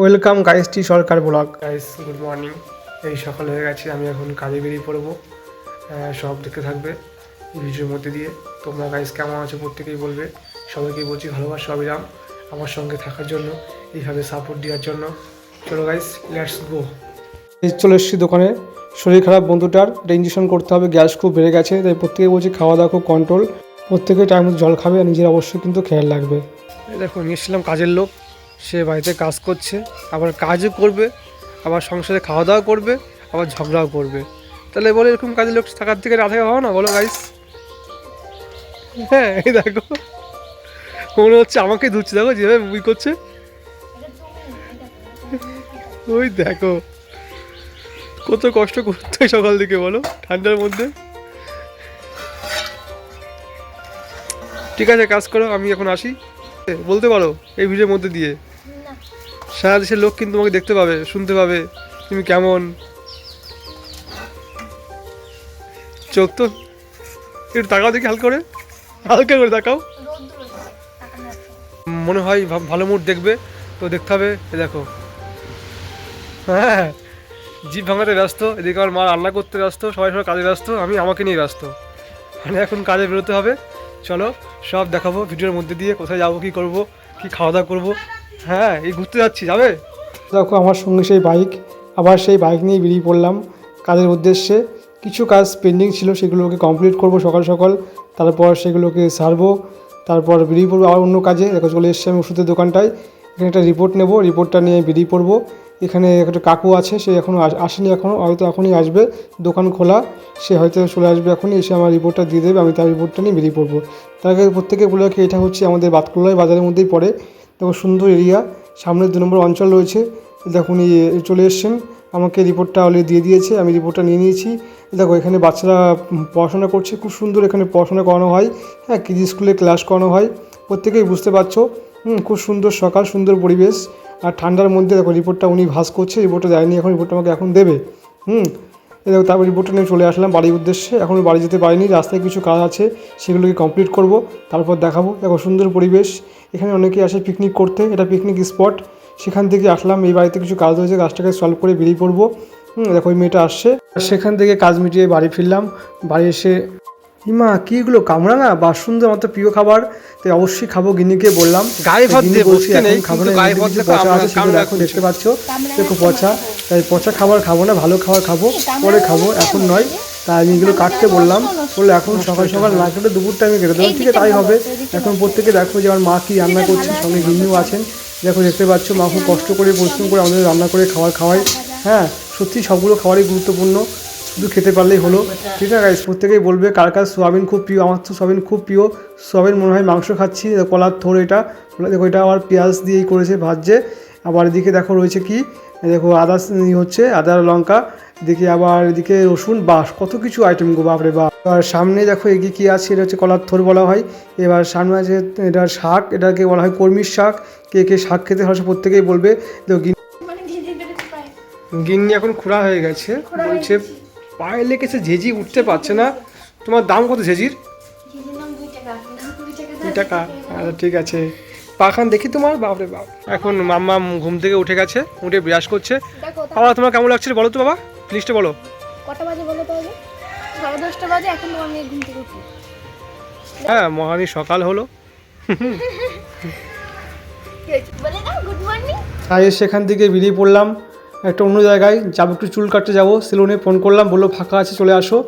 Welcome guys T Sarkar blog guys good morning এই সকাল হয়ে গেছে আমি এখন কাজে বেরিয়ে পড়ব। সব দেখতে থাকবে এই ভিডিওর মধ্যে দিয়ে। তোমরা গাইস কেমন আছো প্রত্যেকেই বলবে। সবাইকেই বলছি ভালোবাসা অবিরাম আমার সঙ্গে থাকার জন্য এইভাবে সাপোর্ট দেওয়ার জন্য। চলো গাইস লেটস গো চলে এসেছি দোকানে। শরীর খারাপ বন্ধুটার এটা ইঞ্জেকশন করতে হবে গ্যাস খুব বেড়ে গেছে। তাই প্রত্যেকে বলছি খাওয়া দাওয়া খুব কন্ট্রোল প্রত্যেকে টাইম জল খাবে আর নিজের অবশ্যই কিন্তু খেয়াল রাখবে। দেখো নিয়ে এসেছিলাম কাজের লোক। সে বাড়িতে কাজ করছে, আবার কাজও করবে, আবার সংসারে খাওয়া দাওয়া করবে, আবার ঝগড়াও করবে। তাহলে বলে এরকম কাজের লোক থাকার থেকে না ভালো না, বলো গাইস হ্যাঁ এই দেখো। মনে হচ্ছে আমাকে ধুচ্ছে দেখো যেভাবে মুভি করছে। ওই দেখো। কত কষ্ট করতে সকাল থেকে, বলো, ঠান্ডার মধ্যে। ঠিক আছে, কাজ করো, আমি এখন আসি। বলতে পারো এই ভিডিওর মধ্যে দিয়ে। সারা দেশের লোক কিন্তু তোমাকে দেখতে পাবে শুনতে পাবে তুমি কেমন। চোখ তো একটু তাকাও দেখি হালকা করে। হালকা করে তাকাও। মনে হয় ভালো মুড দেখবে তো দেখতে হবে এ দেখো। হ্যাঁ জিভ ভাঙাতে ব্যস্ত এদিকে আমার মা রান্না করতে ব্যস্ত সবাই সবাই কাজে ব্যস্ত আমি আমাকে নিয়ে ব্যস্ত। মানে এখন কাজে বেরোতে হবে। চলো, সব দেখাবো, ভিডিওর মধ্যে দিয়ে কোথায় যাব, কি করব, কি খাওয়া দাওয়া করব। হ্যাঁ এই ঘুরতে যাচ্ছি, যাবে? দেখো, আমার সঙ্গে সেই বাইক, আবার সেই বাইক নিয়ে বেরিয়ে পড়লাম। কাজের উদ্দেশ্যে কিছু কাজ পেন্ডিং ছিল, সেগুলোকে কমপ্লিট করব সকাল সকাল। তারপর সেগুলোকে সারবো, তারপর বেরিয়ে পড়ব আবার অন্য কাজে। দেখো, চলে এসেছি আমি ওষুধের দোকানটায়। এখানে একটা রিপোর্ট নেব রিপোর্টটা নিয়ে বেরিয়ে পড়ব। এখানে একটা কাকু আছে সে এখনও আসেনি এখনও হয়তো এখনই আসবে। দোকান খোলা সে হয়তো চলে আসবে এখনই এসে আমার রিপোর্টটা দিয়ে দেবে আমি তার রিপোর্টটা নিয়ে বেরিয়ে পড়ব। তার আগে প্রত্যেকে বলে রাখি এটা হচ্ছে আমাদের বাতকুল্লায় বাজারের মধ্যেই পড়ে। দেখো সুন্দর এরিয়া সামনের দু নম্বর অঞ্চল রয়েছে। দেখুন চলে এসছেন আমাকে রিপোর্টটা অলরেডি দিয়ে দিয়েছে আমি রিপোর্টটা নিয়ে নিয়েছি। দেখো এখানে বাচ্চারা পড়াশোনা করছে খুব সুন্দর এখানে পড়াশোনা করানো হয়। হ্যাঁ কিজি স্কুলে ক্লাস করানো হয় প্রত্যেকেই বুঝতে পারছ। হুম, খুব সুন্দর সকাল সুন্দর পরিবেশ। আর ঠান্ডার মধ্যে দেখো রিপোর্টটা উনি ভাস করছে, রিপোর্টটা দেয়নি, এখন রিপোর্টটা আমাকে এখন দেবে। হুম? দেখো, তারপর রিপোর্টটা নিয়ে চলে আসলাম বাড়ির উদ্দেশ্যে। এখনও বাড়ি যেতে পারিনি, রাস্তায় কিছু কাজ আছে, সেগুলোকে কমপ্লিট করব, তারপর দেখাবো। দেখো, সুন্দর পরিবেশ। এখানে অনেকেই আসে পিকনিক করতে, এটা পিকনিক স্পট সেখান থেকে আসলাম, এই বাড়িতে কিছু কাজ হয়েছে কাজটাকে সলভ করে বেরিয়ে পড়ব। হুম, দেখো, ওই মেয়েটা আসছে। সেখান থেকে কাজ মিটিয়ে বাড়ি ফিরলাম। বাড়ি এসে ইমা কি এগুলো? কামড়া না? বা সুন্দর আমার তো প্রিয় খাবার। তাই অবশ্যই খাব গিনিকে বললাম। গায়ে ভাত দিয়ে বসতে এখন নেই, খাব না, পচা আছে, সেগুলো এখন দেখতে পাচ্ছ। দেখো পচা। তাই পচা খাবার খাব না ভালো খাবার খাব। পরে খাব এখন নয়। তাই আমি এগুলো কাটতে বললাম। বলল এখন সকাল সকাল না কেটে দুপুর টাইমে কেটে দেবো। ঠিক আছে তাই হবে। এখন প্রত্যেকে দেখো যে আমার মা কি রান্না করছে সঙ্গে গিন্নিও আছেন। দেখো দেখতে পাচ্ছ মা খুব কষ্ট করে পরিশ্রম করে আমাদের রান্না করে খাবার খাওয়াই হ্যাঁ সত্যি সবগুলো খাবারই গুরুত্বপূর্ণ। শুধু খেতে পারলেই হলো। ঠিক আছে গাইস প্রত্যেকেই বলবে কার কার সোয়াবিন খুব প্রিয়। আমার তো সোয়াবিন খুব প্রিয়। সোয়াবিন মনে হয় মাংস খাচ্ছি। কলার থোর এটা। দেখো এটা আবার পেঁয়াজ দিয়েই করেছে ভাজছে। আবার এদিকে দেখো রয়েছে কি? দেখো আদা হচ্ছে আদা লঙ্কা। এদিকে আবার এদিকে রসুন বাস কত কিছু আইটেম গো বাপরে বাপ। আর সামনে দেখো এগিয়ে কি আছে এটা হচ্ছে কলার থোর বলা হয়। এবার সামনে আছে এটা শাক। এটাকে বলা হয় কর্মীর শাক। কে কে শাক খেতে হয় প্রত্যেকেই বলবে। দেখো গিন- মানে গিন্নি এখন খোড়া হয়ে গেছে। বলছে পায়ে লেগেছে ঝেঝি উঠতে পারছে না। তোমার দাম কত ঝেঝির? দুই টাকা। আচ্ছা ঠিক আছে। পাখান দেখি তোমার। বাপরে বাপ। এখন মাম্মা ঘুম থেকে উঠে গেছে উঠে ব্রাশ করছে। বাবা তোমার কেমন লাগছে বলো তো বাবা? প্লিজটা বলো। কটা বাজে বলো তো সাড়ে দশটা বাজে এখন আমি ঘুম থেকে উঠি হ্যাঁ মহানি সকাল হলো। তাই সেখান থেকে বেরিয়ে পড়লাম। একটা অন্য জায়গায় যাব, একটু চুল কাটতে যাব। সেলুনে ফোন করলাম, বলল, ফাঁকা আছে, চলে আসো।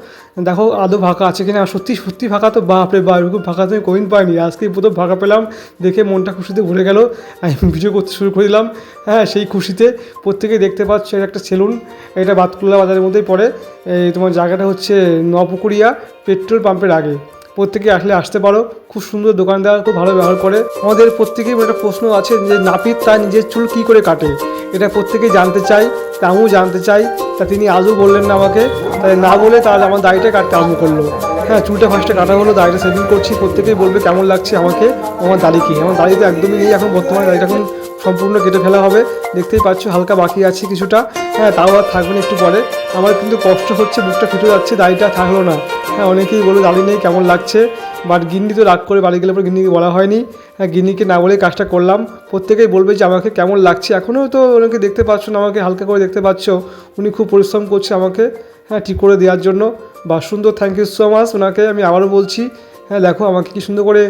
দেখো, আদৌ ফাঁকা আছে কিনা। আর সত্যি সত্যি ফাঁকা তো, বাপরে বাপ, এরকম ফাঁকা তো আমি কোনোদিন পাইনি। আজকেই প্রথম ফাঁকা পেলাম, দেখে মনটা খুশিতে ভরে গেল। আমি ভিডিও করতে শুরু করে দিলাম। হ্যাঁ সেই খুশিতে প্রত্যেকে দেখতে পাচ্ছ, এটা একটা সেলুন। এটা বাতকুল্লা বাজারের মধ্যেই পড়ে। এই তোমার জায়গাটা হচ্ছে নপুকুরিয়া পেট্রোল পাম্পের আগে। প্রত্যেকে আসলে আসতে পারো। খুব সুন্দর দোকানদার, খুব ভালো ব্যবহার করে। আমাদের প্রত্যেকেই একটা প্রশ্ন আছে যে নাপিত তার নিজের চুল কী করে কাটে? এটা প্রত্যেকেই জানতে চাই, তা আমিও জানতে চাই। তা তিনি আজও বললেন না আমাকে, তাই না বলে তার আমার দাড়িটা কাটতে আরম্ভ করল। হ্যাঁ চুলটা ফার্স্টে কাটা হলো, দাড়িটা সেভিং করছি, প্রত্যেকেই বলবে কেমন লাগছে আমাকে, আমার দাড়ি কি? আমার দাড়ি তো একদমই নেই এখন, বর্তমানে দাড়িটা এখন সম্পূর্ণ কেটে ফেলা হবে। দেখতেই পাচ্ছ, হালকা বাকি আছে কিছুটা। হ্যাঁ তাও আর থাকবে না একটু পরে। আমার কিন্তু কষ্ট হচ্ছে, বুকটা ফেটে যাচ্ছে, দাড়িটা থাকল না। হ্যাঁ অনেকেই বলে দাড়ি নেই, কেমন লাগছে? বাট গিন্নি তো রাগ করে বাড়ি গেলে পরে গিন্নিকে বলা হয়নি। হ্যাঁ গিন্নিকে না বলে কাজটা করলাম। প্রত্যেকেই বলবে যে, আমাকে কেমন লাগছে? এখনও তো ওনাকে দেখতে পাচ্ছ না, আমাকে হালকা করে দেখতে পাচ্ছ। উনি খুব পরিশ্রম করছে আমাকে হ্যাঁ ঠিক করে দেওয়ার জন্য। বা সুন্দর থ্যাংক ইউ সো মাচ ওনাকে আমি আবারও বলছি হ্যাঁ দেখো আমাকে কি সুন্দর করে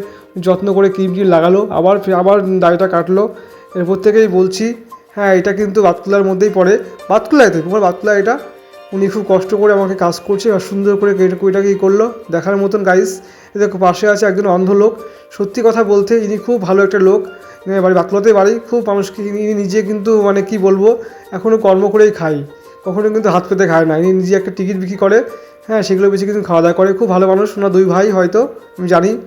যত্ন করে ক্রিম টিম লাগালো, আবার আবার দাড়িটা কাটলো। এরপর থেকেই বলছি হ্যাঁ এটা কিন্তু বাতকুলার মধ্যেই পড়ে। বাতকুলায় তো তোমার বাতকুলা এটা? উনি খুব কষ্ট করে আমাকে কাজ করছে আর সুন্দর করে কুইটাকে ই করল, দেখার মতন গাইস দেখো, পাশে আছে একজন অন্ধ লোক। সত্যি কথা বলতে, ইনি খুব ভালো একটা লোক। বাড়ি বাতকুলাতে বাড়ি, খুব মানুষকে ইনি নিজে কিন্তু মানে কি বলব এখনও কর্ম করেই খাই কখনো কিন্তু হাত পেতে খায় না। ইনি নিজে একটা টিকিট বিক্রি করে হ্যাঁ সেগুলো বেশি কিন্তু খাওয়া দাওয়া করে। খুব ভালো মানুষ, ওনার দুই ভাই হয়তো, আমি জানি।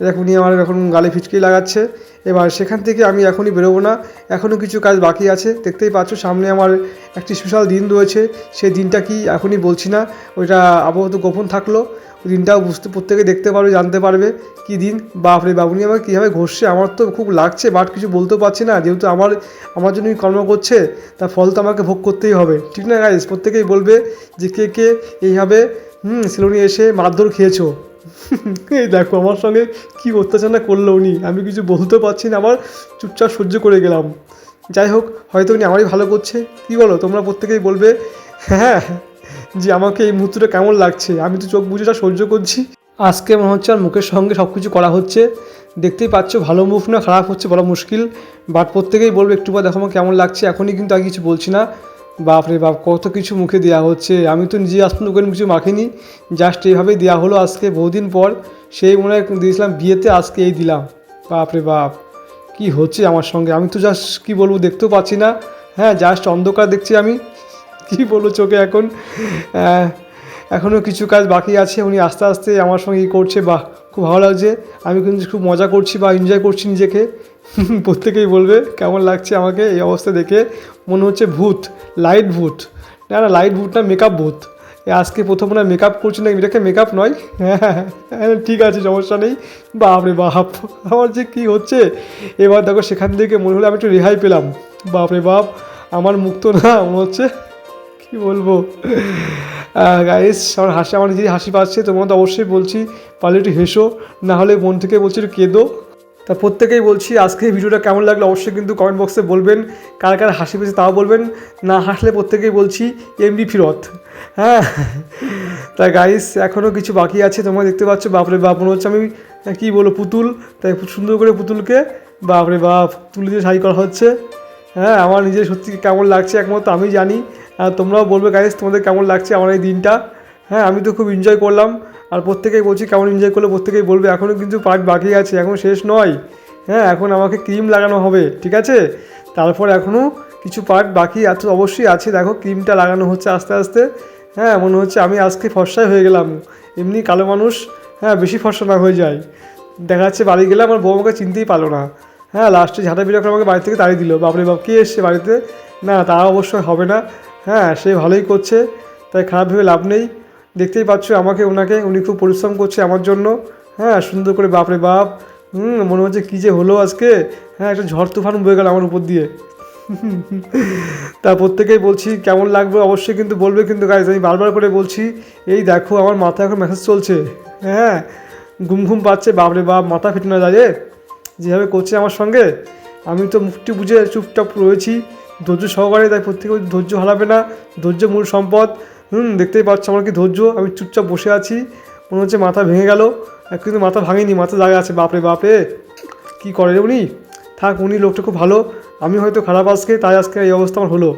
এখনই আমার এখন গালে ফিচকি লাগাচ্ছে। এবার সেখান থেকে আমি এখনই বেরোবো না। এখনও কিছু কাজ বাকি আছে। দেখতেই পাচ্ছ, সামনে আমার একটি স্পেশাল দিন রয়েছে। সেই দিনটা কি এখনই বলছি না। ওইটা আপাতত গোপন থাকল। দিনটাও বুঝতে, প্রত্যেকে দেখতে পারবে, জানতে পারবে কি দিন। বাপরে বাবুনি আমাকে কীভাবে ঘষছে, আমার তো খুব লাগছে, বাট কিছু বলতেও পারছি না। যেহেতু আমার আমার জন্যই কর্ম করছে তার ফল তো আমাকে ভোগ করতেই হবে। ঠিক না গাইজ প্রত্যেকেই বলবে যে, কে কে এইভাবে, হুম, সিলোনি এসে মারধর খেয়েছো? এই দেখো, আমার সঙ্গে কি অত্যাচার না করল উনি। আমি কিছু বলতে পারছি না আমার চুপচাপ সহ্য করে গেলাম। যাই হোক, হয়তো উনি আমারই ভালো করছে। কী বলো, তোমরা প্রত্যেকেই বলবে হ্যাঁ যে আমাকে এই মুহূর্তটা কেমন লাগছে? আমি তো চোখ বুঝেটা সহ্য করছি। আজকে মনে হচ্ছে আর মুখের সঙ্গে সব কিছু করা হচ্ছে। দেখতেই পাচ্ছ, ভালো মুখ না, খারাপ হচ্ছে, বলা মুশকিল। বাট প্রত্যেকেই বলব, একটু পর দেখো আমার কেমন লাগছে। এখনই কিন্তু আগে কিছু বলছি না। বাপরে বাপ, কত কিছু মুখে দেওয়া হচ্ছে। আমি তো নিজে পর্যন্ত কোনো কিছু মাখিনি। জাস্ট এইভাবেই দেওয়া হলো আজকে, বহুদিন পর। সেই মনে হয় দিয়েছিলাম, বিয়েতে আজকে এই দিলাম। বাপরে বাপ, কি হচ্ছে আমার সঙ্গে? আমি তো জাস্ট, কি বলব, দেখতেও পাচ্ছি না। হ্যাঁ জাস্ট অন্ধকার দেখছি আমি। কি বলব চোখে এখন? এখনও কিছু কাজ বাকি আছে উনি আস্তে আস্তে আমার সঙ্গে ই করছে বাহ খুব ভালো লাগছে। আমি কিন্তু খুব মজা করছি বা এনজয় করছি নিজেকে। প্রত্যেকেই বলবে কেমন লাগছে আমাকে এই অবস্থা দেখে? মনে হচ্ছে ভূত লাইট ভূত। না না লাইট ভূত না মেকআপ ভূত। আজকে প্রথম না মেকআপ করছি না এটাকে মেকআপ নয়। হ্যাঁ হ্যাঁ, ঠিক আছে সমস্যা নেই। বাপরে বাপ আমার যে কী হচ্ছে? এবার দেখো সেখান থেকে মনে হলো আমি একটু রেহাই পেলাম। বাপরে বাপ আমার মুক্ত না মনে হচ্ছে কি বলব? গাইস আমার হাসি, আমার নিজেই হাসি পাচ্ছে তোমরা তো অবশ্যই বলছি, পারলে একটু হেসো না হলে মন থেকে বলছি একটু কেঁদো। তা প্রত্যেকেই বলছি, আজকে এই ভিডিওটা কেমন লাগল অবশ্যই কিন্তু কমেন্ট বক্সে বলবেন, কার কার হাসি পেয়েছে তাও বলবেন, না হাসলে প্রত্যেকেই বলছি এমবি ফিরত হ্যাঁ তা গাইস এখনও কিছু বাকি আছে, তোমরা দেখতে পাচ্ছ, বাপরে বাপ, মনে হচ্ছে আমি কী বলব, পুতুল, তাই সুন্দর করে পুতুলকে, বাপরে বাপ, তুলে দিয়ে শাড়ি করা হচ্ছে। হ্যাঁ আমার নিজের সত্যি কেমন লাগছে একমাত্র আমি জানি আর তোমরাও বলবে গাইস তোমাদের কেমন লাগছে আমার এই দিনটা? হ্যাঁ আমি তো খুব এনজয় করলাম। আর প্রত্যেকেই বলছি কেমন এনজয় করলে প্রত্যেকেই বলবে এখনও কিন্তু পার্ট বাকি আছে, এখন শেষ নয়। হ্যাঁ এখন আমাকে ক্রিম লাগানো হবে, ঠিক আছে? তারপর এখনও কিছু পার্ট বাকি আছে, অবশ্যই আছে। দেখো ক্রিমটা লাগানো হচ্ছে আস্তে আস্তে। হ্যাঁ মনে হচ্ছে আমি আজকে ফর্সায় হয়ে গেলাম। এমনি কালো মানুষ হ্যাঁ বেশি ফর্সা না হয়ে যায়। দেখা যাচ্ছে বাড়ি গেলে আমার বউ আমাকে চিনতেই পারল না। হ্যাঁ লাস্টে ঝাঁটা বিড়া করে আমাকে বাড়ি থেকে তাড়িয়ে দিল। বাপরে বাপ, কে এসছে বাড়িতে? না, তা অবশ্যই হবে না। হ্যাঁ সে ভালোই করছে, তাই খারাপ ভেবে লাভ নেই। দেখতেই পাচ্ছ আমাকে ওনাকে উনি খুব পরিশ্রম করছে আমার জন্য। হ্যাঁ সুন্দর করে, বাপরে বাপ। হুম, মনে হচ্ছে কী যে হলো আজকে। হ্যাঁ একটা ঝড় তুফান বয়ে গেল আমার উপর দিয়ে। তা প্রত্যেকেই বলছি, কেমন লাগবে? অবশ্যই কিন্তু বলবে কিন্তু গাইজ আমি বারবার করে বলছি, এই দেখো, আমার মাথা এখন মেসেজ চলছে। হ্যাঁ ঘুম ঘুম পাচ্ছে, বাপরে বাপ, মাথা ফেটে না যায় যেভাবে করছে আমার সঙ্গে, আমি তো মুখটি বুঝে চুপচাপ রয়েছি। ধৈর্য সহকারে তাই প্রত্যেকে ধৈর্য হারাবে না, ধৈর্য মূল সম্পদ। হুম, দেখতেই পাচ্ছ আমার কি ধৈর্য? আমি চুপচাপ বসে আছি, মনে হচ্ছে মাথা ভেঙে গেল। কিন্তু মাথা ভাঙেনি, মাথা জায়গা আছে, বাপরে বাপরে। কি করে উনি? থাক, উনি লোকটা খুব ভালো, আমি হয়তো খারাপ আজকে, তাই আজকে এই অবস্থা আমার হলো।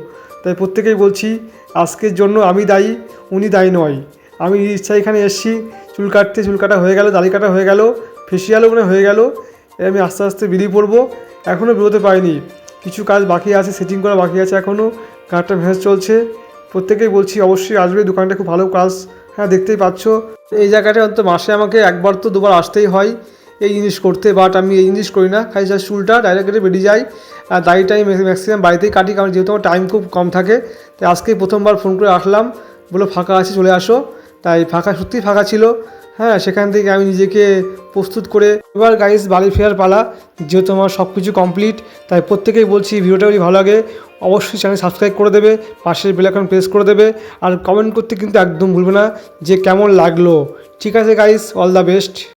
তাই প্রত্যেকেই বলছি, আজকের জন্য আমি দায়ী, উনি দায়ী নয়। আমি ইচ্ছা এখানে এসেছি, চুল কাটতে, চুল কাটা হয়ে গেল, দাড়ি কাটা হয়ে গেল ফেসিয়ালও মানে হয়ে গেল। আমি আস্তে আস্তে বেরিয়ে পড়ব এখনও বেরোতে পারিনি। কিছু কাজ বাকি আছে সেটিং করা বাকি আছে এখনও কাঠটা ভেস চলছে। প্রত্যেকেই বলছি, অবশ্যই আসবে, দোকানটা খুব ভালো কাজ। হ্যাঁ দেখতেই পাচ্ছ। এই জায়গাটা অন্তত মাসে আমাকে একবার তো দুবার আসতেই হয় এই জিনিস করতে বাট আমি এই জিনিস করি না। খাই যা চুলটা ডাইরেক্ট কেটে বেরিয়ে যাই, আর দাড়িটা আমি ম্যাক্সিমাম বাড়িতেই কাটি কারণ যেহেতু আমার টাইম খুব কম থাকে, তাই আজকেই প্রথমবার ফোন করে আসলাম। বলে ফাঁকা আছে, চলে আসো। তাই ফাঁকা, সত্যিই ফাঁকা ছিল। হ্যাঁ সেখান থেকে আমি নিজেকে প্রস্তুত করে এবার গাইস বাড়ি ফেরার পালা। যেহেতু আমার সব কিছু কমপ্লিট তাই প্রত্যেকেই বলছি ভিডিওটা যদি ভালো লাগে, অবশ্যই চ্যানেল সাবস্ক্রাইব করে দেবে, পাশের বেলাকন প্রেস করে দেবে, আর কমেন্ট করতে কিন্তু একদম ভুলবে না যে কেমন লাগল। ঠিক আছে গাইস অল দ্য বেস্ট